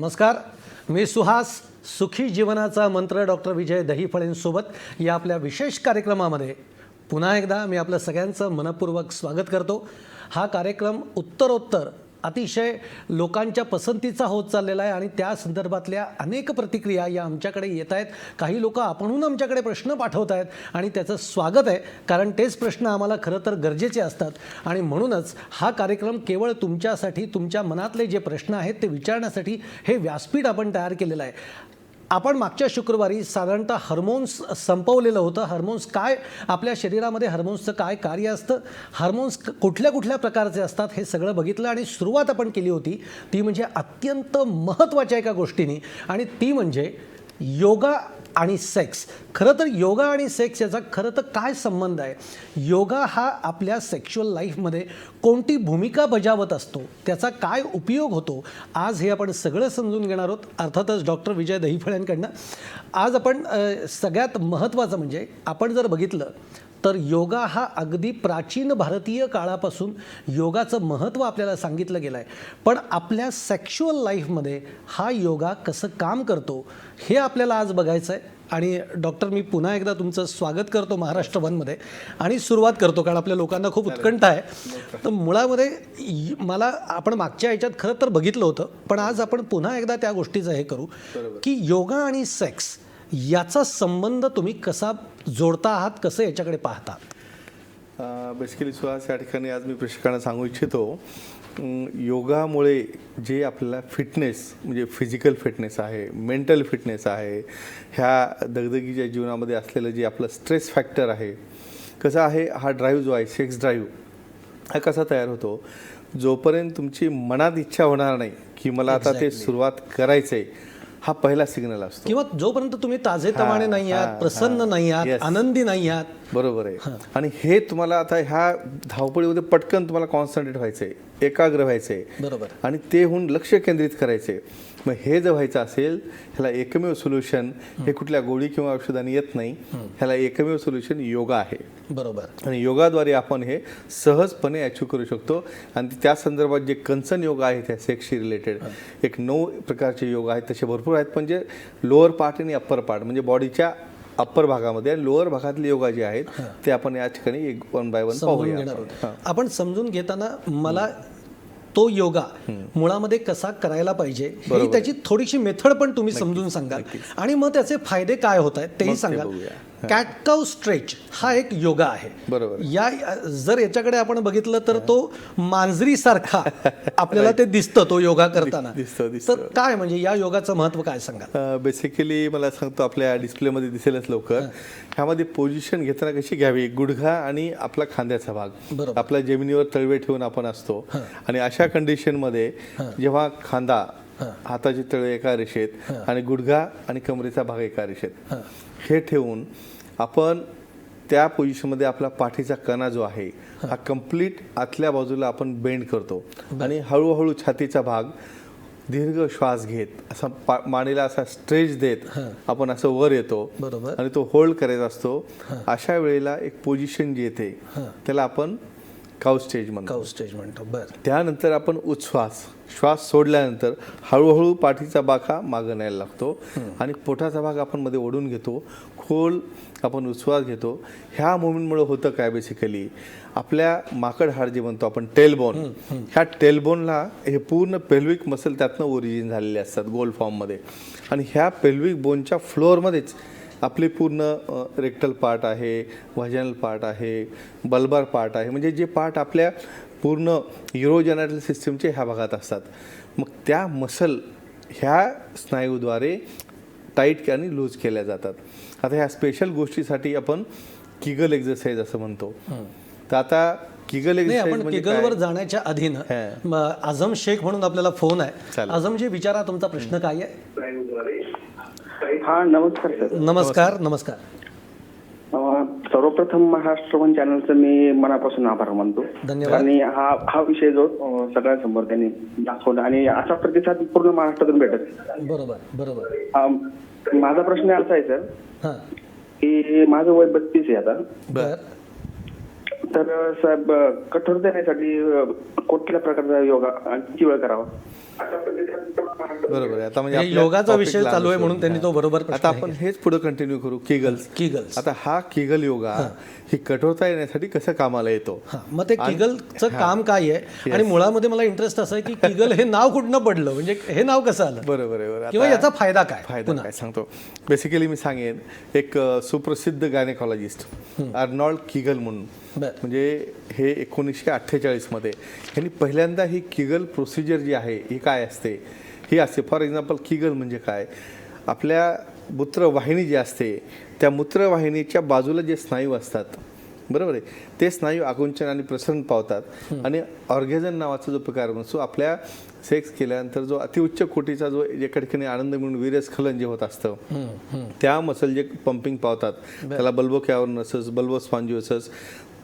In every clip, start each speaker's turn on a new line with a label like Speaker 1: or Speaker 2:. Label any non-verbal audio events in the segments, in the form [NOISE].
Speaker 1: नमस्कार. मी सुहास सुखी जीवनाचा मंत्र डॉक्टर विजय दहीफळेंसोबत या आपल्या विशेष कार्यक्रमामध्ये पुन्हा एकदा मी आपलं सगळ्यांचं मनपूर्वक स्वागत करतो. हा कार्यक्रम उत्तरोत्तर अतिशय लोकांच्या पसंतीचा होत चाललेला आहे आणि त्या संदर्भातल्या अनेक प्रतिक्रिया या आमच्याकडे येत आहेत. काही लोक आपणहून आमच्याकडे प्रश्न पाठवत आहेत आणि त्याचं स्वागत आहे. कारण तेच प्रश्न आम्हाला खरं तर गरजेचे असतात. आणि म्हणूनच हा कार्यक्रम केवळ तुमच्यासाठी तुमच्या मनातले जे प्रश्न आहेत ते विचारण्यासाठी हे व्यासपीठ आपण तयार केलेलं आहे. आपण मागच्या शुक्रवारी साधारणतः हार्मोन्स संपवलेलं होतं. हार्मोन्स काय? आपल्या शरीरामध्ये हार्मोन्सचं काय कार्य असतं? हार्मोन्स कुठल्या कुठल्या प्रकारचे असतात हे सगळं बघितलं आणि सुरुवात आपण केली होती. ती म्हणजे अत्यंत महत्त्वाच्या एका गोष्टीने आणि ती म्हणजे योगा आणि सेक्स खरं तर योगा आणि सेक्स याचा खरं तर काय संबंध आहे? योगा हा आपल्या सेक्शुअल लाईफमध्ये कोणती भूमिका बजावत असतो? त्याचा काय उपयोग होतो? आज हे आपण सगळं समजून घेणार आहोत. अर्थातच डॉक्टर विजय दहीफळ्यांकडनं. आज आपण सगळ्यात महत्त्वाचं म्हणजे आपण जर बघितलं तर योगा हा अगदी प्राचीन भारतीय काळापासून योगाचं महत्त्व आपल्याला सांगितलं गेलं आहे पण आपल्या सेक्शुअल लाईफमध्ये हा योगा कसं काम करतो हे आपल्याला आज बघायचं आहे आणि डॉक्टर मी पुन्हा एकदा तुमचं स्वागत करतो महाराष्ट्र वनमध्ये आणि सुरुवात करतो कारण आपल्या लोकांना खूप उत्कंठ आहे. तर मुळामध्ये मला आपण मागच्या ह्याच्यात खरं तर बघितलं होतं पण आज आपण पुन्हा एकदा त्या गोष्टीचं हे करू की योगा आणि सेक्स याचा संबंध तुम्ही कसा जोडता आहात कसं याच्याकडे पाहता?
Speaker 2: बेसिकली सुहास या ठिकाणी आज मी प्रेक्षकांना सांगू इच्छितो योगामुळे जे आपल्याला फिटनेस म्हणजे फिजिकल फिटनेस आहे मेंटल फिटनेस आहे ह्या दगदगीच्या जीवनामध्ये असलेलं जे आपलं स्ट्रेस फॅक्टर आहे कसं आहे हा ड्राईव्ह जो आहे सेक्स ड्राईव्ह हा कसा तयार होतो? जोपर्यंत तुमची मनात इच्छा होणार नाही की मला आता ते सुरुवात करायचं आहे हा पहिला सिग्नल असतो.
Speaker 1: किंवा जोपर्यंत तुम्ही ताजेतवाने नाही आहात प्रसन्न. नाही आहात. आनंदी नाही आहात.
Speaker 2: बरोबर आहे. आणि हे तुम्हाला आता ह्या धावपळीमध्ये पटकन तुम्हाला कॉन्सन्ट्रेट व्हायचंय एकाग्र व्हायचंय.
Speaker 1: बरोबर.
Speaker 2: आणि ते होऊन लक्ष केंद्रित करायचे मग हे जर व्हायचं असेल ह्याला एकमेव सोल्युशन हे कुठल्या गोळी किंवा औषधाने येत नाही ह्याला एकमेव सोल्युशन योगा आहे.
Speaker 1: बरोबर.
Speaker 2: आणि योगाद्वारे आपण हे सहजपणे अचीव करू शकतो. आणि त्या संदर्भात जे कंचन योगा आहेत त्या सेक्सशी रिलेटेड एक नऊ प्रकारचे योगा आहेत तसे भरपूर आहेत. पण जे लोअर पार्ट आणि अप्पर पार्ट म्हणजे बॉडीच्या अप्पर भागामध्ये आणि लोअर भागातले योगा जे आहेत ते आपण या ठिकाणी एक वन बाय वन पाहूया. आपण
Speaker 1: समजून घेताना मला तो योगा मुळामध्ये कसा करायला पाहिजे ही त्याची थोडीशी मेथड पण तुम्ही समजून सांगाल. आणि मग त्याचे फायदे काय होत आहेत तेही सांगाल. कॅटकाव स्ट्रेच हा एक योगा आहे.
Speaker 2: बरोबर.
Speaker 1: या जर याच्याकडे आपण बघितलं तर तो मांजरी सारखा [LAUGHS] आपल्याला ते दिसतं तो योगा करताना.
Speaker 2: दिसतं, दिसतं.
Speaker 1: तर काय म्हणजे या योगाचं महत्त्व काय सांगाल?
Speaker 2: बेसिकली मला सांगतो आपल्या डिस्प्लेमध्ये दिसेलच लवकर. ह्यामध्ये पोझिशन घेताना कशी घ्यावी? गुडघा आणि आपला खांद्याचा भाग. आपल्या जमिनीवर तळवे ठेवून आपण असतो. आणि अशा कंडिशनमध्ये जेव्हा खांदा हाताची तळवे एका रेषेत आणि गुडघा आणि कमरेचा भाग एका रेषेत. हे. ठेवून आपण त्या पोझिशनमध्ये आपला पाठीचा कणा जो आहे हा. कंप्लीट आतल्या बाजूला आपण बेंड करतो. आणि हळूहळू छातीचा भाग दीर्घ श्वास घेत असा मानेला असा स्ट्रेच देत आपण असं वर येतो
Speaker 1: बरोबर.
Speaker 2: आणि तो होल्ड करायचा असतो. अशा वेळेला एक पोझिशन जी येते त्याला आपण काउ स्टेज म्हणतो.
Speaker 1: काऊ स्टेज म्हणतो बरं.
Speaker 2: त्यानंतर आपण उच्छ्वास. श्वास सोडल्यानंतर हळूहळू पाठीचा भाग हा मागं न्यायला लागतो आणि पोटाचा भाग आपण मध्ये ओढून घेतो. खोल आपण उच्छ्वास घेतो. ह्या मुवमेंटमुळे होतं काय बेसिकली आपल्या माकड हाड जे म्हणतो आपण टेलबोन ह्या टेलबोनला हे पूर्ण पेल्विक मसल त्यातनं ओरिजिन झालेले असतात गोल फॉर्ममध्ये आणि ह्या पेल्विक बोनच्या फ्लोअरमध्येच आपले पूर्ण रेक्टल पार्ट आहे व्हाजनल पार्ट आहे बल्बार पार्ट आहे. म्हणजे जे पार्ट आपल्या पूर्ण युरोजनरल सिस्टीमचे ह्या भागात असतात. मग त्या मसल ह्या स्नायूद्वारे टाईट आणि लूज केल्या जातात. आता ह्या स्पेशल गोष्टीसाठी आपण किगल एक्झरसाइज असं म्हणतो. तर आता किगल
Speaker 1: आपण
Speaker 2: म्हणजे
Speaker 1: केगलवर
Speaker 2: काय?
Speaker 1: जाण्याच्या आधी ना
Speaker 2: हा.
Speaker 1: आझम शेख म्हणून आपल्याला फोन आहे. आझमजी विचारा तुमचा प्रश्न काय आहे?
Speaker 3: हा नमस्कार सर.
Speaker 1: नमस्कार नमस्कार.
Speaker 3: अं, सर्वप्रथम महाराष्ट्र वन चॅनलचं मी मनापासून आभार मानतो.
Speaker 1: धन्यवाद.
Speaker 3: आणि हा हा विषय जो अं, सगळ्यांसमोर त्यांनी दाखवला आणि असा प्रतिसाद पूर्ण महाराष्ट्रातून भेटत
Speaker 1: बरोबर बरोबर.
Speaker 3: अं, माझा प्रश्न असा आहे सर.
Speaker 1: हां.
Speaker 3: की माझं वय बत्तीस आहे आता.
Speaker 1: बर.
Speaker 3: तर साहेब अं, कठोर देण्यासाठी अं, कुठल्या प्रकारचा योगा किती वेळ करावा?
Speaker 2: बरोबर आहे. आता म्हणजे
Speaker 1: योगाचा विषय चालू आहे. म्हणून त्यांनी तो बरोबर
Speaker 2: आता आपण हेच पुढे कंटिन्यू करू. किगल्स
Speaker 1: किगल्स
Speaker 2: आता हा किगल योगा ही. कठोरता येण्यासाठी कसं कामाला येतो?
Speaker 1: मग ते किगलचं काम काय आहे? आणि मुळामध्ये मला इंटरेस्ट असं आहे की किगल हे नाव कुठनं पडलं? म्हणजे हे नाव कसं आलं?
Speaker 2: बरोबर आहे
Speaker 1: किंवा याचा फायदा काय?
Speaker 2: फायदा काय सांगतो? बेसिकली मी सांगेन एक सुप्रसिद्ध गायनेकॉलॉजिस्ट अर्नॉल्ड किगल म्हणून. म्हणजे हे एकोणीसशे अठ्ठेचाळीसमध्ये ह्यांनी पहिल्यांदा ही किगल प्रोसिजर जी आहे ही काय असते? ही असते. फॉर एक्झाम्पल किगल म्हणजे काय? आपल्या मूत्रवाहिनी जी असते त्या मूत्रवाहिनीच्या बाजूला जे स्नायू असतात बरोबर आहे? ते स्नायू आकुंचन आणि प्रसरण पावतात. आणि ऑर्गेझन नावाचा जो प्रकार असतो आपल्या सेक्स केल्यानंतर जो अतिउच्च कोटीचा जो एका ठिकाणी आनंद मिळून वीर्यस्खलन जे होत असतं त्या मसल जे पंपिंग पावतात. त्याला बल्बो कॅवर्नसस बल्बो स्पॉन्जिओसस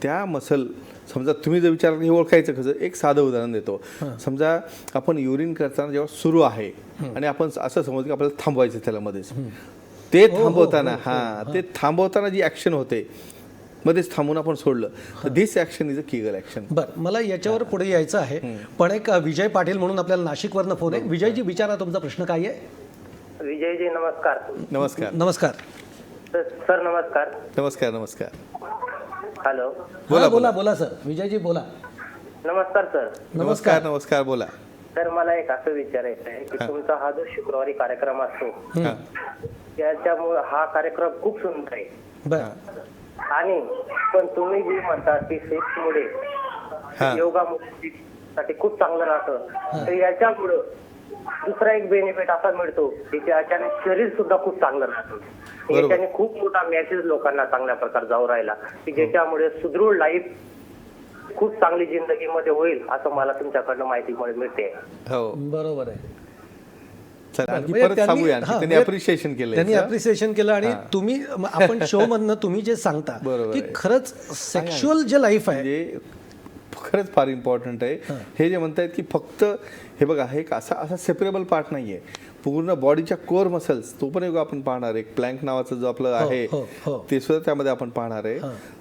Speaker 2: त्या मसल समजा तुम्ही जर विचार हे ओळखायचं कसं? एक साधं उदाहरण देतो. समजा आपण युरिन करताना जेव्हा सुरू आहे आणि आपण असं समजतो की आपल्याला थांबवायचं त्याला मध्येच. ते थांबवताना हा ते थांबवताना जी ऍक्शन होते मध्येच थांबून आपण सोडलं तर this action is a Kegel action
Speaker 1: बर मला याच्यावर पुढे यायचं आहे पण एक विजय पाटील म्हणून आपल्याला नाशिकवरनं फोन आहे. विजयजी विचारा तुमचा प्रश्न काय आहे?
Speaker 4: विजयजी नमस्कार.
Speaker 2: नमस्कार.
Speaker 1: नमस्कार.
Speaker 4: सर सर, नमस्कार.
Speaker 2: नमस्कार नमस्कार.
Speaker 4: हॅलो.
Speaker 1: बोला बोला बोला. सर. विजयजी बोला.
Speaker 4: नमस्कार सर.
Speaker 2: नमस्कार नमस्कार. बोला.
Speaker 4: सर मला एक असं विचारायचं आहे की तुमचा हा जो शुक्रवारी कार्यक्रम असतो
Speaker 2: हा.
Speaker 4: त्याच्यामुळे हा कार्यक्रम खूप सुंदर आहे.
Speaker 1: बर.
Speaker 4: आणि पण तुम्ही जी म्हणता की सेक्स मुळे
Speaker 2: हा.
Speaker 4: योगा साठी खूप चांगलं राहतं तर याच्यामुळं दुसरा एक बेनिफिट असा मिळतो की त्याच्याने शरीर सुद्धा खूप चांगलं राहतं. याच्याने खूप मोठा मेसेज लोकांना चांगल्या प्रकारे जाऊ राहिला की ज्याच्यामुळे सुदृढ लाईफ खूप चांगली जिंदगीमध्ये होईल असं मला तुमच्याकडनं माहिती मिळ- मिळते.
Speaker 2: हो.
Speaker 1: बरोबर आहे. म्हणजे त्यांनी-. हा,
Speaker 2: त्यांनी
Speaker 1: म्हणजे
Speaker 2: अप्रिशिएशन केलं
Speaker 1: त्यांनी आणि तुम्ही आपण शो मधनं तुम्ही जे सांगता [LAUGHS]
Speaker 2: बरोबर
Speaker 1: की. खरंच सेक्शुअल जे लाईफ आहे
Speaker 2: खरंच फार इम्पॉर्टंट आहे. हे. जे म्हणतायत की फक्त हे बघा हे एक असा असा सेपरेबल पार्ट नाहीये. पूर्ण बॉडीच्या कोर मसल्स तो पण एक आपण पाहणार आहे. प्लँक नावाचं जो आपलं आहे
Speaker 1: हो, हो.
Speaker 2: ते सुद्धा त्यामध्ये आपण पाहणार आहे.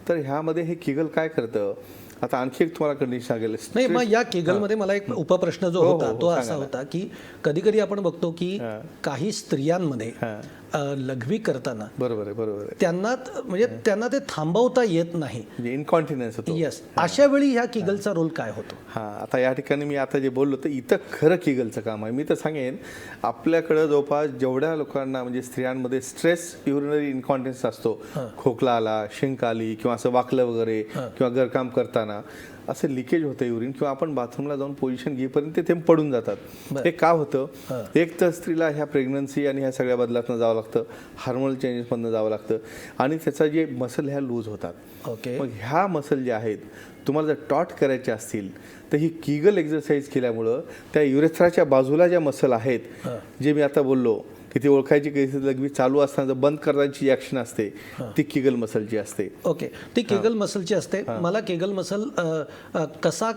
Speaker 2: तर ह्यामध्ये हे किगल काय करतं? आता आणखी एक तुम्हाला कंडिशन सांगेल
Speaker 1: नाही मग या केगलमध्ये मला एक उपप्रश्न जो
Speaker 2: हो,
Speaker 1: होता
Speaker 2: हो,
Speaker 1: तो असा. होता की कधी कधी आपण बघतो की
Speaker 2: हा.
Speaker 1: काही स्त्रियांमध्ये
Speaker 2: हा.
Speaker 1: लघवी करताना.
Speaker 2: बरोबर आहे बरोबर आहे.
Speaker 1: त्यांना त- म्हणजे त्यांना ते थांबवता येत नाही.
Speaker 2: म्हणजे इनकॉन्टिन्युअन्स होतो.
Speaker 1: येस अशा वेळी ह्या किगलचा रोल काय होतो?
Speaker 2: हा आता या ठिकाणी मी आता जे बोललो तर इथं खरं किगलचं काम आहे. मी तर सांगेन आपल्याकडं जवळपास जेवढ्या लोकांना म्हणजे स्त्रियांमध्ये स्ट्रेस युरिनरी इन्कॉन्टिन्स असतो. खोकला आला शिंक आली किंवा असं वाकलं वगैरे किंवा घरकाम करताना. असं लिकेज होतं युरिन किंवा आपण बाथरूमला जाऊन पोझिशन घेईपर्यंत ते पडून जातात. हे का होतं? एक तर स्त्रीला ह्या प्रेग्नन्सी आणि ह्या सगळ्या बदलातनं जावं लागतं. हार्मोनल चेंजेसमधनं जावं लागतं. आणि त्याचा जे मसल ह्या लूज होतात.
Speaker 1: ओके.
Speaker 2: मग ह्या मसल ज्या आहेत तुम्हाला जर टॉट करायच्या असतील तर ही किगल एक्सरसाइज केल्यामुळं त्या युरेथ्राच्या बाजूला ज्या मसल आहेत जे मी आता बोललो की ती ओळखायची कधी लघवी चालू असताना बंद करण्याची ॲक्शन असते ती किगल मसलची असते.
Speaker 1: ओके. ती केगल मसलची असते मला केगल मसल कसा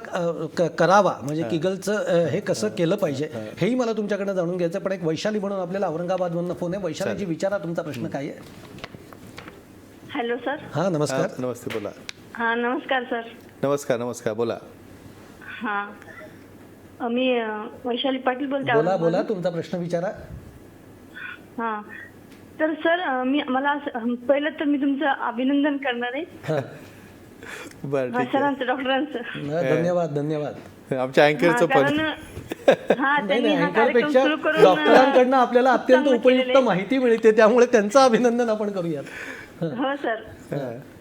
Speaker 1: करावा म्हणजे केगलचं हे कसं केलं पाहिजे हेही मला तुमच्याकडनं जाणून घ्यायचं पण एक वैशाली म्हणून आपल्याला औरंगाबादमधनं फोन आहे. वैशालीजी विचारा तुमचा प्रश्न काय आहे.
Speaker 5: Hello sir.
Speaker 1: हा नमस्कार.
Speaker 2: नमस्ते बोला.
Speaker 5: हां नमस्कार सर.
Speaker 2: नमस्कार नमस्कार बोला.
Speaker 5: हां. मी वैशाली पाटील बोलते
Speaker 1: बोला. बोला तुमचा प्रश्न विचारा.
Speaker 5: हां. तर सर अ, मी मला असं- पहिलं तर मी तुमचं अभिनंदन करणार आहे. [LAUGHS]
Speaker 1: हा.
Speaker 2: बरं [LAUGHS]
Speaker 5: हा,
Speaker 2: ठीक
Speaker 5: सरांचं डॉक्टरांचं
Speaker 1: न, धन्यवाद धन्यवाद.
Speaker 2: आहे आमच्या अँकरचं
Speaker 5: हां,
Speaker 2: पण
Speaker 5: कारण हा
Speaker 1: नाही [LAUGHS]
Speaker 5: त्यांनी
Speaker 1: नाही
Speaker 5: हा कार्यक्रम
Speaker 1: अँकरपेक्षा
Speaker 5: सुरू करून अ,
Speaker 1: डॉक्टरांकडनं आपल्याला अत्यंत
Speaker 5: चांगलं
Speaker 1: उपयुक्त
Speaker 5: केलेलं.
Speaker 1: माहिती मिळते त्यामुळे त्यांचं अभिनंदन आपण करूयात.
Speaker 5: हो. सर.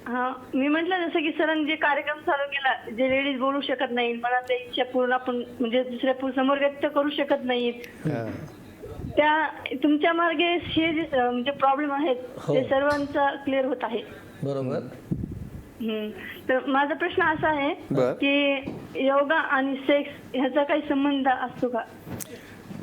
Speaker 5: हा. मी म्हटलं जसं की सरांनी जे कार्यक्रम चालू केला जे लेडीज बोलू शकत नाही मनातल्या इच्छा पूर्ण आपण म्हणजे दुसऱ्या पू- समोर व्यक्त करू शकत नाहीत.
Speaker 2: हा.
Speaker 5: त्या तुमच्या मार्गे हे जे म्हणजे प्रॉब्लेम आहेत
Speaker 1: हो.
Speaker 5: ते सर्वांचा क्लिअर होत आहे
Speaker 1: बरोबर
Speaker 5: हम्म. तर माझा प्रश्न असा आहे
Speaker 2: बर.
Speaker 5: की योगा आणि सेक्स ह्याचा काही संबंध असतो का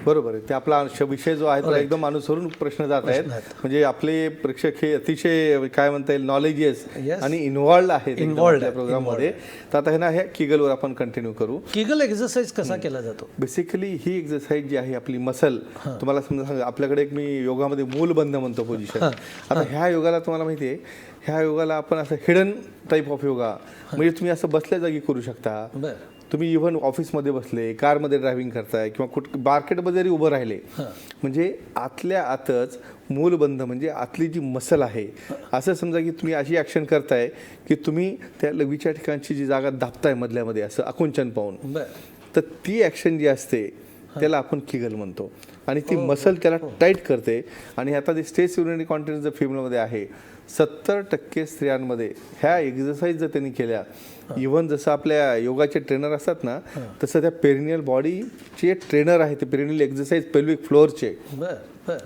Speaker 2: बरोबर आहे. ते आपला विषय जो आहे तो एकदम अनुसरून प्रश्न जात आहेत. म्हणजे आपले प्रेक्षक हे अतिशय काय म्हणता येईल नॉलेजियस
Speaker 1: Yes.
Speaker 2: आणि इन्व्हॉल्ड आहेत
Speaker 1: Involved आहेत,
Speaker 2: प्रोग्राममध्ये तर आता हे ना ह्या किगलवर आपण कंटिन्यू करू.
Speaker 1: किगल एक्सरसाइज कसा केला जातो?
Speaker 2: बेसिकली ही एक्सरसाइज जी आहे आपली मसल तुम्हाला समजा सांगा आपल्याकडे एक मी योगामध्ये मूलबंध म्हणतो पोझिशन आता ह्या योगाला तुम्हाला माहिती आहे ह्या योगाला आपण असं हिडन टाईप ऑफ योगा म्हणजे तुम्ही असं बसल्या जागी करू शकता. तुम्ही इव्हन ऑफिसमध्ये बसले कारमध्ये ड्रायव्हिंग करताय किंवा कुठ मार्केटमध्ये जरी उभं राहिले म्हणजे आतल्या आतच मूलबंध म्हणजे आतली जी मसल आहे असं समजा की तुम्ही अशी ॲक्शन करताय की तुम्ही त्या लघवीच्या ठिकाणची जी जागा दाबताय मधल्यामध्ये असं आकुंचन पाहून तर ती ॲक्शन जी असते त्याला आपण किगल म्हणतो. आणि ती मसल त्याला टाईट करते. आणि आता ते स्टेज युरिनरी कॉन्टिन्यूस जर फिल्ममध्ये आहे सत्तर टक्के स्त्रियांमध्ये ह्या एक्झरसाईज जर त्यांनी केल्या इव्हन जसं आपल्या योगाचे ट्रेनर असतात ना तसं त्या पेरिनियल बॉडीचे ट्रेनर आहे ते पेरिनियल एक्झरसाईज पेल्विक फ्लोअरचे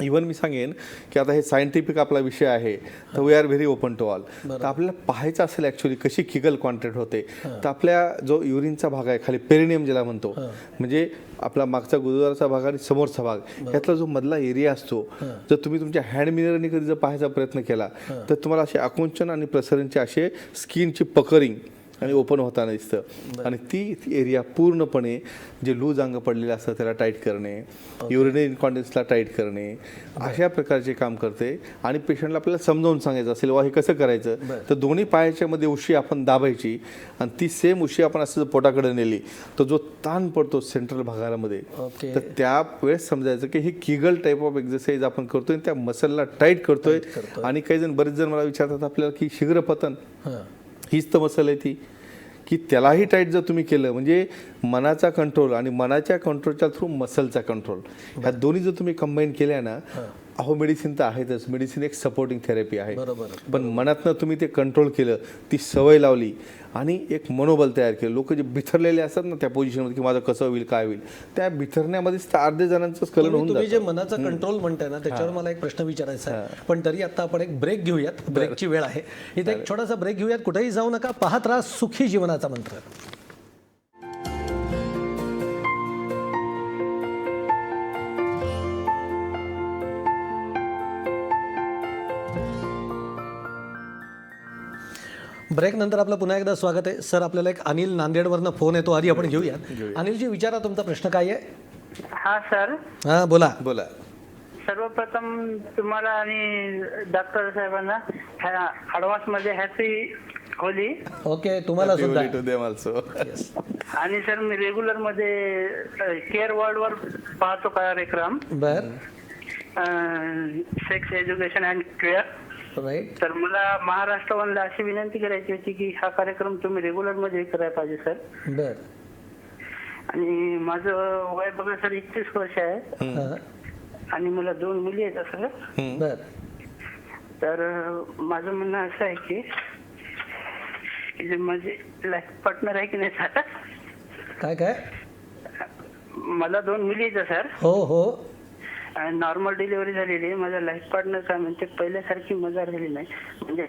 Speaker 2: इव्हन मी सांगेन की आता हे सायंटिफिक आपला विषय आहे तर we are very open to all तर आपल्याला पाहायचं असेल ॲक्च्युली कशी किगल कॉन्ट्रॅक्ट होते. तर आपल्या जो युरिनचा भाग आहे खाली पेरिनियम ज्याला म्हणतो म्हणजे आपला मागचा गुरुद्वाराचा भाग आणि समोरचा भाग यातला जो मधला एरिया असतो जर तुम्ही तुमच्या हँड मिररने कधी जर पाहायचा प्रयत्न केला तर तुम्हाला असे आकुंचन आणि प्रसरणचे असे स्किनची पकरिंग आणि ओपन होताना दिसतं. आणि ती एरिया पूर्णपणे जे लूज अंग पडलेलं असतं त्याला टाईट करणे युरिनरी इन्कॉन्टिन्सला टाईट करणे अशा प्रकारचे काम करते. आणि पेशंटला आपल्याला समजावून सांगायचं असेल वा हे कसं करायचं? तर दोन्ही पायाच्या मध्ये उशी आपण दाबायची आणि ती सेम उशी आपण असं जर पोटाकडे नेली तर जो ताण पडतो सेंट्रल भागामध्ये. तर त्या वेळेस समजायचं की ही किगल टाईप ऑफ एक्झरसाईज आपण करतोय आणि त्या मसलला टाईट करतोय. आणि काही जण बरेच जण मला विचारतात आपल्याला की शीघ्रपतन
Speaker 1: हां.
Speaker 2: हीच तर मसल आहे ती. की त्यालाही टाईट जर तुम्ही केलं म्हणजे मनाचा कंट्रोल आणि मनाच्या कंट्रोलच्या थ्रू मसलचा कंट्रोल ह्या दोन्ही जर तुम्ही कंबाईन केल्या ना अहो मेडिसिन तर आहेतच. मेडिसिन एक सपोर्टिंग थेरपी आहे.
Speaker 1: बरोबर.
Speaker 2: पण मनातनं तुम्ही ते कंट्रोल केलं ती सवय लावली आणि एक मनोबल तयार केलं. लोक जे बिथरलेले असतात ना त्या पोझिशनमध्ये की माझं कसं होईल काय होईल त्या बिथरण्यामध्येच तर अर्धे जणांचं
Speaker 1: तुम्ही
Speaker 2: होऊन
Speaker 1: तुम्ही जे मनाचा कंट्रोल म्हणताय ना त्याच्यावर मला एक प्रश्न विचारायचा आहे. पण तरी आता आपण एक ब्रेक घेऊयात. ब्रेकची वेळ आहे. इथे एक छोटासा ब्रेक घेऊयात. कुठेही जाऊ नका. पाहत राहा सुखी जीवनाचा मंत्र. ब्रेक नंतर आपलं पुन्हा एकदा स्वागत आहे. सर आपल्याला एक अनिल नांदेडवरनं फोन येतो. आधी आपण घेऊयात अनिलजी विचारा तुमचा प्रश्न काय आहे?
Speaker 6: हा सर.
Speaker 1: हां बोला.
Speaker 2: बोला.
Speaker 6: सर्वप्रथम तुम्हाला आणि डॉक्टर साहेबांना ऍडव्हान्समध्ये हॅपी होली.
Speaker 1: ओके तुम्हाला सुद्धा.
Speaker 6: आणि सर मी रेग्युलरमध्ये केअर वर्ल्ड वर पाहतो कार्यक्रम.
Speaker 1: बर.
Speaker 6: Sex education and care
Speaker 1: right
Speaker 6: तर मला महाराष्ट्रावरला अशी विनंती करायची होती की हा कार्यक्रम तुम्ही रेग्युलरमध्ये करायला पाहिजे सर.
Speaker 1: बर.
Speaker 6: आणि माझं वय बघा सर एकतीस वर्ष आहे.
Speaker 1: हां.
Speaker 6: आणि मला दोन मुली आहेत सर
Speaker 1: बर.
Speaker 6: तर माझं म्हणणं असं आहे की की जे माझे लाईफ पार्टनर आहे की नाही सर?
Speaker 1: काय काय?
Speaker 6: मला दोन मुली आहेत सर.
Speaker 1: हो हो.
Speaker 6: नॉर्मल डिलिव्हरी झालेली आहे. माझा लाईफ पार्टनर काय म्हणते पहिल्यासारखी मजा झाली नाही. म्हणजे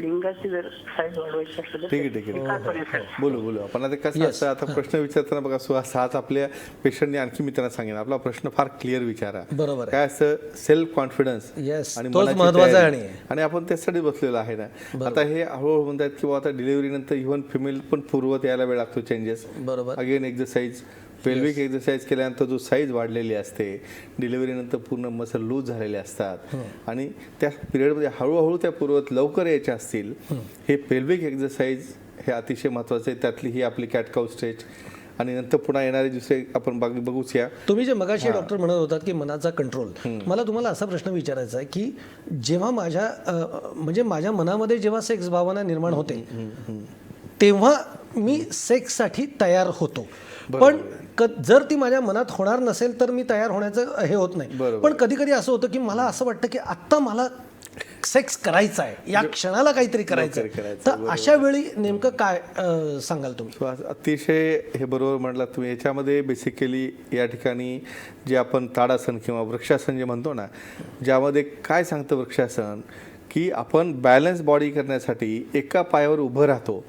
Speaker 6: लिंगाची जर साईज वाढवायची असेल तर
Speaker 2: ठीक आहे ठीक आहे
Speaker 6: काय करेल सर
Speaker 2: बोलू बोलू. आपण आता कसं असतं आता प्रश्न विचारताना बघा सुहास हाच आपल्या पेशंटने आणखी मी त्यांना सांगेन. आपला प्रश्न फार क्लिअर विचारा.
Speaker 1: बरोबर आहे.
Speaker 2: काय असतं सेल्फ कॉन्फिडन्स
Speaker 1: Yes,
Speaker 2: आणि
Speaker 1: तोच
Speaker 2: मनाची
Speaker 1: महत्त्वाचा आहे. आणि.
Speaker 2: आणि आपण त्यासाठी बसलेलो आहे ना. आता हे हळूहळू म्हणतात किंवा आता डिलिव्हरी नंतर इव्हन फिमेल पण पूर्वत यायला वेळ लागतो चेंजेस
Speaker 1: बरोबर.
Speaker 2: अगेन एक्झरसाईज पेल्विक एक्झरसाईज केल्यानंतर जो साईज वाढलेली असते डिलिव्हरी नंतर पूर्ण मसल लूज झालेले असतात. आणि त्या पिरियडमध्ये हळूहळू त्या पूर्वत लवकर यायच्या असतील हे. पेल्विक एक्झरसाईज हे अतिशय महत्वाचं आहे. त्यातली ही आपली कॅटकाउ स्ट्रेच आणि नंतर पुन्हा येणारे दुसरे आपण बघ- बघूच या
Speaker 1: तुम्ही जे मगाशी डॉक्टर म्हणत होतात की मनाचा कंट्रोल मला तुम्हाला असा प्रश्न विचारायचा आहे की जेव्हा माझ्या म्हणजे माझ्या मनामध्ये जेव्हा सेक्स भावना निर्माण होते तेव्हा मी सेक्ससाठी तयार होतो. पण जर ती माझ्या मनात होणार नसेल तर मी तयार होण्याचं हे होत नाही. पण कधी कधी असं होतं की मला असं वाटतं की आत्ता मला सेक्स करायचा आहे. या क्षणाला काहीतरी करायचं तर अशा वेळी नेमकं काय सांगाल तुम्ही?
Speaker 2: अतिशय हे बरोबर म्हटलं तुम्ही. याच्यामध्ये बेसिकली या ठिकाणी जे आपण ताडासन किंवा वृक्षासन जे म्हणतो ना ज्यामध्ये काय सांगतं वृक्षासन? की आपण बॅलन्स बॉडी करण्यासाठी एका पायावर उभं राहतो.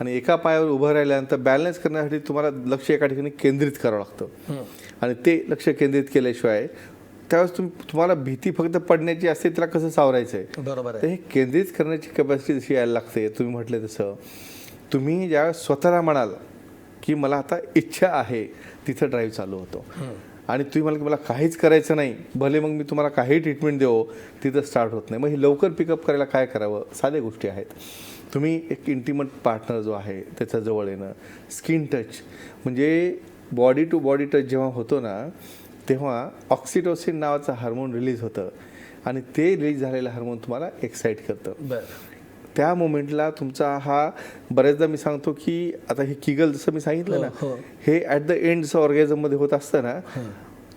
Speaker 2: आणि एका पायावर उभं राहिल्यानंतर बॅलन्स करण्यासाठी तुम्हाला लक्ष एका ठिकाणी केंद्रित करावं लागतं. आणि ते लक्ष केंद्रित केल्याशिवाय त्यावेळेस तुम तुम्हाला भीती फक्त पडण्याची असते त्याला कसं सावरायचं आहे.
Speaker 1: बरोबर
Speaker 2: तर
Speaker 1: आहे
Speaker 2: हे केंद्रित करण्याची कॅपॅसिटी जशी यायला लागते तुम्ही म्हटलं तसं तुम्ही ज्या स्वतःला म्हणाल की मला आता इच्छा आहे तिथं ड्राईव्ह चालू होतो. आणि तुम्ही मला मला काहीच करायचं नाही भले मग मी तुम्हाला काही ट्रीटमेंट देऊ तिथं स्टार्ट होत नाही. मग हे लवकर पिकअप करायला काय करावं? साध्या गोष्टी आहेत. तुम्ही एक इंटिमट पार्टनर जो आहे त्याच्याजवळ येणं स्किन टच म्हणजे बॉडी टू बॉडी टच जेव्हा होतो ना तेव्हा ऑक्सिटोसिन नावाचं हार्मोन रिलीज होतं. आणि ते रिलीज झालेलं हार्मोन तुम्हाला एक्साईट करतं.
Speaker 1: बरं.
Speaker 2: त्या मोमेंटला तुमचा हा बऱ्याचदा मी सांगतो की आता हे किगल जसं मी सांगितलं ना
Speaker 1: हो, हो.
Speaker 2: हे ॲट द एंड जसं ऑर्गॅझममध्ये होत असतं ना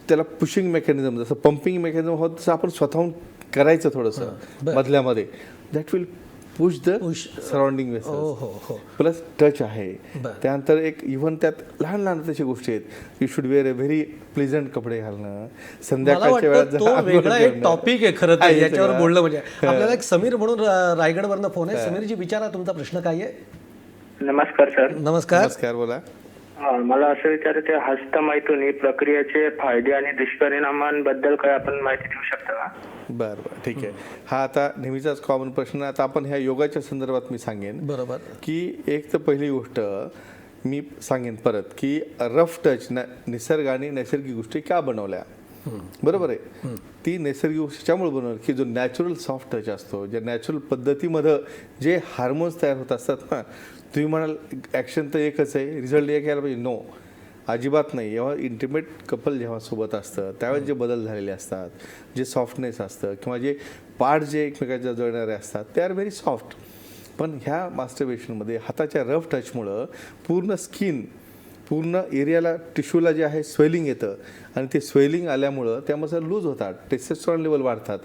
Speaker 2: त्याला पुशिंग मेकॅनिझम जसं पंपिंग मेकॅनिझम होत तसं आपण स्वतःहून करायचं थोडंसं. मधल्यामध्ये. That will push the. Surrounding
Speaker 1: हो
Speaker 2: वेसल्स प्लस टच आहे. त्यानंतर एक इव्हन त्यात लहान लहान तशा गोष्टी आहेत you should wear a very pleasant कपडे घालणं. संध्याकाळच्या वेळात
Speaker 1: वेगळा एक. टॉपिक आहे खरं तर
Speaker 2: आहे
Speaker 1: याच्यावर. बोलणं म्हणजे. आपल्याला एक समीर म्हणून रायगडवरनं फोन आहे. समीरजी विचारा तुमचा प्रश्न काय आहे?
Speaker 6: नमस्कार सर.
Speaker 1: नमस्कार.
Speaker 2: नमस्कार बोला.
Speaker 6: मला असं विचारायचं आहे, हस्तमैथुनी प्रक्रियेचे फायदे आणि दुष्परिणामांबद्दल काय आपण माहिती देऊ शकता का?
Speaker 2: बरं बरं ठीक आहे. हा आता नेहमीचाच कॉमन प्रश्न आता आपण ह्या योगाच्या संदर्भात मी सांगेन.
Speaker 1: बरोबर.
Speaker 2: की एक तर पहिली गोष्ट मी सांगेन परत की रफ टच न निसर्गाने नैसर्गिक गोष्टी का बनवल्या? बरोबर आहे? ती नैसर्गिक गोष्टीच्यामुळे बनवली की जो नॅचरल सॉफ्ट टच असतो ज्या नॅचरल पद्धतीमध्ये जे हार्मोन्स तयार होत असतात ना तुम्ही म्हणाल ॲक्शन तर एकच आहे. रिझल्ट एक यायला पाहिजे. नो अजिबात नाही. जेव्हा इंटिमेट कपल जेव्हा सोबत असतं त्यावेळेस जे बदल झालेले असतात जे सॉफ्टनेस असतं किंवा जे पार्ट जे एकमेकाच्या जळणारे असतात ते आर व्हेरी सॉफ्ट पण ह्या मास्टरबेशनमध्ये हाताच्या रफ टचमुळं पूर्ण स्किन पूर्ण एरियाला टिश्यूला जे आहे स्वेलिंग येतं. आणि ते स्वेलिंग आल्यामुळं त्यामध्ये लूज होतात. टेस्टेस्ट्रॉन लेवल वाढतात.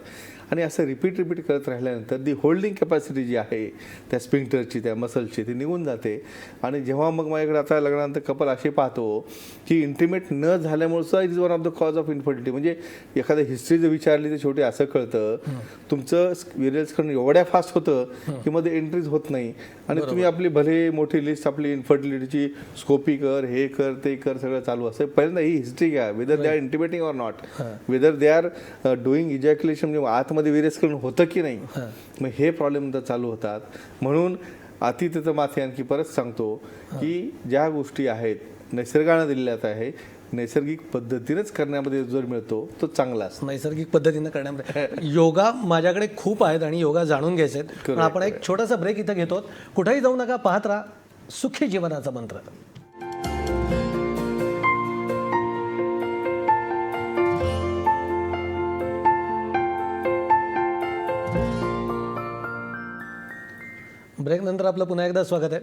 Speaker 2: आणि असं रिपीट रिपीट करत राहिल्यानंतर दी होल्डिंग कॅपॅसिटी जी आहे त्या स्पिंक्टरची त्या मसलची ती निघून जाते. आणि जेव्हा मग माझ्याकडे आता लग्नानंतर कपल असे पाहतो की इंटिमेट न झाल्यामुळे सुद्धा it is one of the cause of infertility म्हणजे एखाद्या हिस्ट्री जर विचारली तर शेवटी असं कळतं तुमचं विरियल्स करणं एवढ्या फास्ट होतं की मध्ये एंट्रीज होत नाही. आणि तुम्ही आपली भले मोठी लिस्ट आपली इन्फर्टिलिटीची स्कोपी कर हे कर ते कर सगळं चालू असतं पहिल्यांदा ही हिस्ट्री घ्या whether they are intimating or not whether they are doing ejaculation म्हणजे आतमध्ये विरेस करणं होतं की नाही? मग हे प्रॉब्लेम तर चालू होतात. म्हणून अतिथेच माथे आणखी परत सांगतो की ज्या गोष्टी आहेत निसर्गानं दिलेल्या आहे नैसर्गिक पद्धतीनेच करण्यामध्ये जर मिळतो तो चांगला असतो.
Speaker 1: नैसर्गिक पद्धतीनं करण्यामध्ये. [LAUGHS] योगा माझ्याकडे खूप आहेत आणि योगा जाणून घ्यायचे आहेत. पण आपण एक छोटासा ब्रेक इथं घेतो. कुठेही जाऊ नका पाहत राहा सुखी जीवनाचा मंत्र. ब्रेक नंतर आपलं पुन्हा एकदा स्वागत आहे.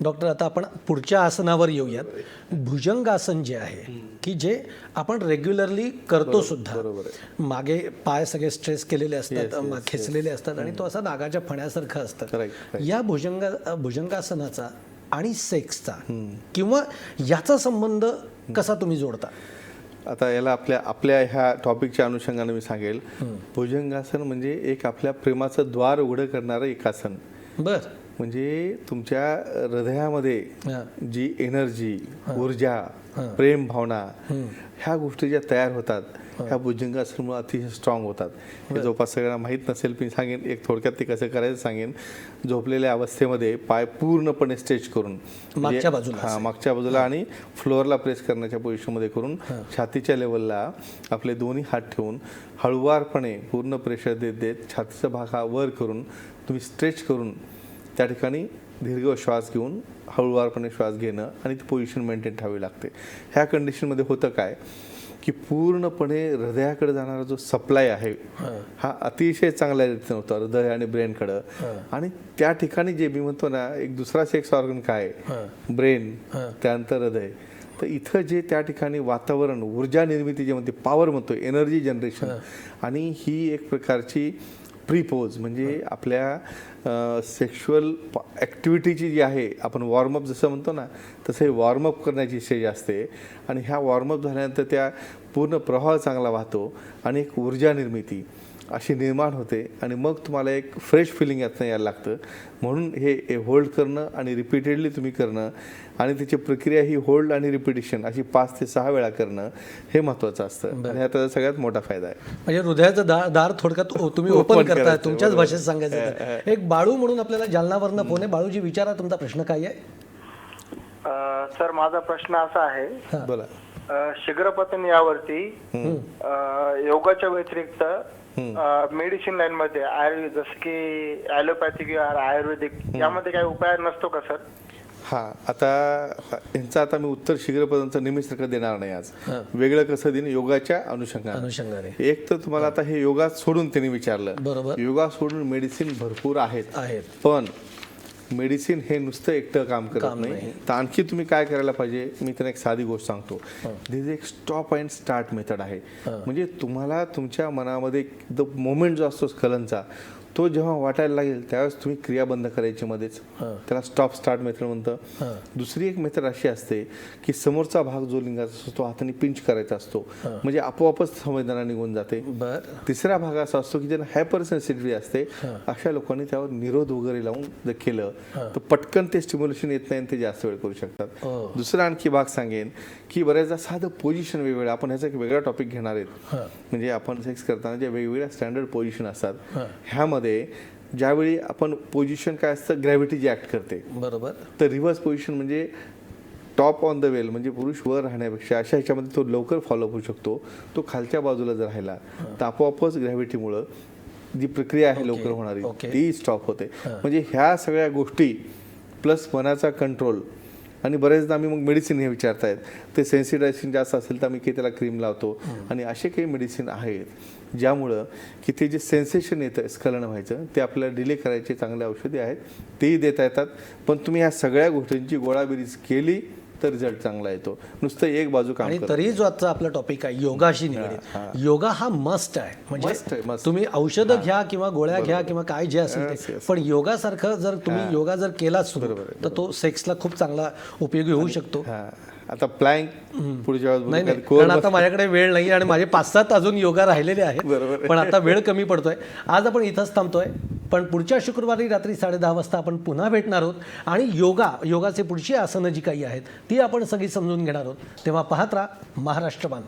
Speaker 1: डॉक्टर आता आपण पुढच्या आसनावर येऊयात. भुजंगासन जे आहे की जे आपण रेग्युलरली करतो सुद्धा. मागे पाय सगळे स्ट्रेस केलेले असतात खेचलेले असतात आणि तो असा नागाच्या फण्यासारखं असतं. या भुजंगा भुजंगासनाचा आणि सेक्सचा किंवा याचा संबंध कसा तुम्ही जोडता?
Speaker 2: आता याला आपल्या आपल्या ह्या टॉपिकच्या अनुषंगाने मी सांगेल. भुजंगासन म्हणजे एक आपल्या प्रेमाचं द्वार उघडं करणारं एक आसन.
Speaker 1: बर.
Speaker 2: म्हणजे तुमच्या हृदयामध्ये. जी एनर्जी ऊर्जा प्रेम भावना ह्या गोष्टी ज्या तयार होतात ह्या भुजंगासनामुळे अतिशय स्ट्रॉंग होतात. हे जवळपास सगळ्यांना माहीत नसेल मी सांगेन एक थोडक्यात ते कसं करायचं सांगेन. झोपलेल्या अवस्थेमध्ये पाय पूर्णपणे स्ट्रेच करून म्हणजे-
Speaker 1: मागच्या बाजूला
Speaker 2: हा मागच्या बाजूला आणि फ्लोअरला प्रेस करण्याच्या पोझिशनमध्ये करून छातीच्या लेवलला आपले दोन्ही हात ठेवून हळुवारपणे पूर्ण प्रेशर देत देत छातीचा भाग हा वर करून तुम्ही स्ट्रेच करून त्या ठिकाणी दीर्घ श्वास घेऊन हळुवारपणे श्वास घेणं आणि ती पोझिशन मेंटेन ठेवावी लागते. ह्या कंडिशनमध्ये होतं काय? की पूर्णपणे हृदयाकडे जाणारा जो सप्लाय आहे हा. अतिशय चांगल्या रीतीने होता हृदय आणि ब्रेनकडं आणि त्या ठिकाणी जे मी म्हणतो ना एक दुसरा सेक्स ऑर्गन काय? ब्रेन त्यानंतर हृदय. तर इथं जे त्या ठिकाणी वातावरण ऊर्जा निर्मिती जे म्हणते पॉवर म्हणतो एनर्जी जनरेशन आणि ही एक प्रकारची प्रीपोज म्हणजे आपल्या सेक्शुअल ॲक्टिव्हिटीची जी आहे आपण वॉर्मअप जसं म्हणतो ना तसं हे वॉर्मअप करण्याची स्टेज असते. आणि ह्या वॉर्मअप झाल्यानंतर त्या पूर्ण प्रवाह चांगला वाहतो आणि एक ऊर्जा निर्मिती. अशी निर्माण होते आणि मग तुम्हाला एक फ्रेश फिलिंग यातनं यायला लागतं. म्हणून हे होल्ड करणं आणि रिपीटेडली तुम्ही करणं आणि त्याची प्रक्रिया ही होल्ड आणि रिपिटेशन अशी पाच ते सहा वेळा करणं हे महत्त्वाचं असतं. आणि ह्याचा सगळ्यात मोठा फायदा आहे.
Speaker 1: म्हणजे हृदयाचं दार दार थोडक्यात तुम्ही ओपन करताय तुमच्याच. भाषेत सांगायचं तर. एक बाळू म्हणून आपल्याला जालनावरनं फोन आहे. बाळूजी विचारा तुमचा प्रश्न काय आहे?
Speaker 7: सर माझा प्रश्न असा आहे.
Speaker 2: बोला.
Speaker 7: शीघ्रपतन यावरती योगाच्या व्यतिरिक्त मेडिसिन लाईन मध्ये आयुर्वेद जसं की ॲलोपॅथिक किंवा आयुर्वेदिक यामध्ये काही उपाय नसतो का सर?
Speaker 2: हा आता यांचं आता मी उत्तर शीघ्रपदांचं निमिषसारखं देणार नाही आज. वेगळं कसं देईन? योगाच्या अनुषंगाने.
Speaker 1: अनुषंगाने.
Speaker 2: एक तर तुम्हाला आता हे योगा सोडून त्यांनी विचारलं.
Speaker 1: बरोबर.
Speaker 2: योगा सोडून मेडिसिन भरपूर आहेत.
Speaker 1: आहेत.
Speaker 2: पण मेडिसिन हे नुसतं एकटं काम करत नाही. तर आणखी तुम्ही काय करायला पाहिजे? मी त्यांना एक साधी गोष्ट सांगतो. दिस एक स्टॉप अँड स्टार्ट मेथड आहे. म्हणजे तुम्हाला तुमच्या मनामध्ये द मोमेंट जो असतो स्खलनचा तो जेव्हा वाटायला लागेल त्यावेळेस तुम्ही क्रिया बंद करायची मध्येच. त्याला स्टॉप स्टार्ट मेथड म्हणतं. दुसरी एक मेथड अशी असते की समोरचा भाग जो लिंगाचा असतो तो हाताने पिंच करायचा असतो. म्हणजे आपोआपच संवेदना निघून जाते. तिसरा भाग असा असतो की ज्यांना हायपर सेन्सिटिव्हिटी असते अशा लोकांनी त्यावर निरोध वगैरे लावून जर केलं तर पटकन ते स्टिम्युलेशन येत नाही ते जास्त वेळ करू शकतात.
Speaker 1: हो.
Speaker 2: दुसरा आणखी भाग सांगेन की बऱ्याचदा साधं पोझिशन वेगवेगळं आपण ह्याचा एक वेगळा टॉपिक घेणार आहेत. म्हणजे आपण सेक्स करताना ज्या वेगवेगळ्या स्टँडर्ड पोझिशन असतात ह्यामध्ये ज्यावेळी आपण पोझिशन काय असतं ग्रॅव्हिटी जी ऍक्ट करते.
Speaker 1: बरोबर.
Speaker 2: तर रिव्हर्स पोझिशन म्हणजे टॉप ऑन द वेल म्हणजे पुरुष वर राहण्यापेक्षा अशा ह्याच्यामध्ये तो लवकर फॉलोअप होऊ शकतो. तो खालच्या बाजूला जर राहिला तर आपोआपच ग्रॅव्हिटीमुळं जी प्रक्रिया आहे लवकर होणारी. ती स्टॉप होते. म्हणजे ह्या सगळ्या गोष्टी प्लस मनाचा कंट्रोल आणि बरेचदा आम्ही मग मेडिसिन हे विचारतायत ते सेन्सिटायझेशन जास्त असेल तर आम्ही काही त्याला क्रीम लावतो. आणि असे काही मेडिसिन आहेत ज्यामुळं की ते जे सेन्सेशन येतं स्खलन व्हायचं ते आपल्याला डिले करायचे चांगले औषधी आहेत तेही देता येतात. पण तुम्ही ह्या सगळ्या गोष्टींची गोळाबेरीज केली तर रिझल्ट चांगला येतो नुसतं एक बाजू काम
Speaker 1: आणि तरी जो आजचा आपला टॉपिक आहे योगाशी निगडीत. योगा हा मस्ट आहे. म्हणजे. तुम्ही औषधं घ्या किंवा गोळ्या घ्या किंवा काय जे असेल. पण योगासारखं जर तुम्ही योगा जर केला सुरू तर तो सेक्सला खूप चांगला उपयोगी होऊ शकतो.
Speaker 2: हा. आता प्लँक पुढच्या वेळेस
Speaker 1: नाही कारण आता माझ्याकडे वेळ नाही आणि माझे पाच सात अजून योगा राहिलेले आहेत. पण आता वेळ कमी पडतोय. आज आपण इथंच थांबतोय. पण पुढच्या शुक्रवारी रात्री साडेदहा वाजता आपण पुन्हा भेटणार आहोत. आणि योगा योगाचे पुढची आसनं जी काही आहेत ती आपण सगळी समजून घेणार आहोत. तेव्हा पाहत राहा महाराष्ट्रबान.